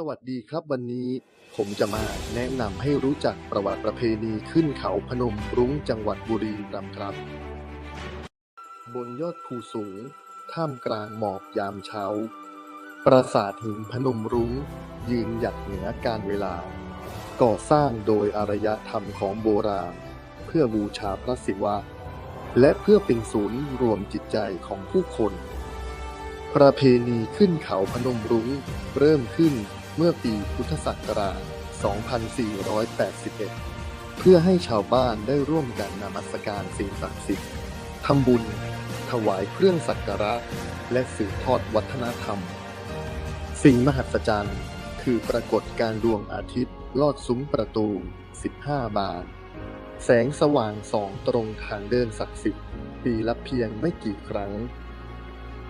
สวัสดีครับวันนี้ผมจะมาแนะนำให้รู้จักประวัติประเพณีขึ้นเขาพนมรุ้งจังหวัดบุรีรัมย์ครับ บนยอดภูสูง ท่ามกลางหมอกยามเช้า ปราสาทหินพนมรุ้ง ยืนหยัดเหนือการเวลา ก่อสร้างโดยอารยธรรมของโบราณ เพื่อบูชาพระศิวะ และเพื่อเป็นศูนย์รวมจิตใจของผู้คน ประเพณีขึ้นเขาพนมรุ้งเริ่มขึ้น เมื่อปีพุทธศักราช 2481 เพื่อให้ชาวบ้านได้ร่วมกันนมัสการสิ่งศักดิ์สิทธิ์ทำบุญ ถวายเครื่องสักการะ และสืบทอดวัฒนธรรม สิ่งมหัศจรรย์คือปรากฏการดวงอาทิตย์ลอดซุ้มประตู 15 บาน แสงสว่างสองตรงทางเดินศักดิ์สิทธิ์ปีละเพียงไม่กี่ครั้ง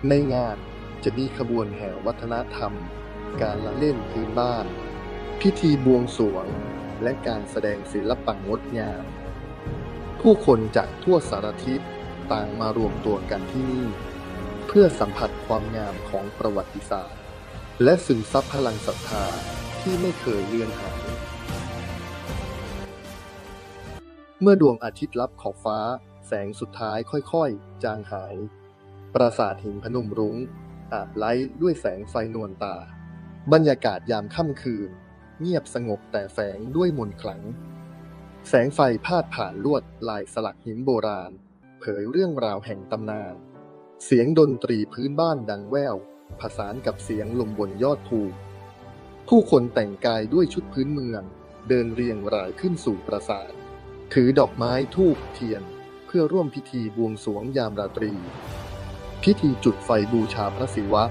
ในงานจะมีขบวนแห่วัฒนธรรม การละเล่นพื้นบ้าน พิธีบวงสรวง และการแสดงศิลปะงดงาม ผู้คนจากทั่วสารทิศต่างมารวมตัวกันที่นี่ เพื่อสัมผัสความงามของประวัติศาสตร์ และซึมซับพลังศรัทธาที่ไม่เคยเลือนหายเมื่อดวงอาทิตย์ลับขอบฟ้า แสงสุดท้ายค่อยๆ จางหาย ปราสาทหินพนมรุง้งอาบไล้ด้วยแสงไฟนวลตา บรรยากาศยามค่ำคืน เงียบสงบแต่แฝงด้วยมนต์ขลัง แสงไฟพาดผ่านลวดลายสลักหินโบราณ เผยเรื่องราวแห่งตำนาน เสียงดนตรีพื้นบ้านดังแว่วผสานกับเสียงลมบนยอดภูผู้คนแต่งกายด้วยชุดพื้นเมือง เดินเรียงรายขึ้นสู่ปราสาท ถือดอกไม้ทูบเทียน เพื่อร่วมพิธีบวงสรวงยามราตรี พิธีจุดไฟบูชาพระศิวะ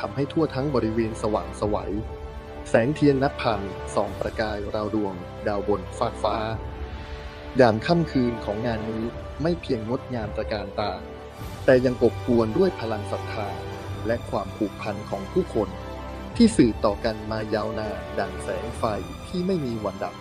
ทำให้ทั่วทั้งบริเวณสว่างไสวัยแสงเทียนนับพันส่องประกายราวดวง ดาวบนฟากฟ้า ยามค่ำคืนของงานนี้ไม่เพียงงดงามตระการตา แต่ยังอบอวลด้วยพลังศรัทธา และความผูกพันของผู้คน ที่สื่อต่อกันมายาวนานดังแสงไฟที่ไม่มีวันดับ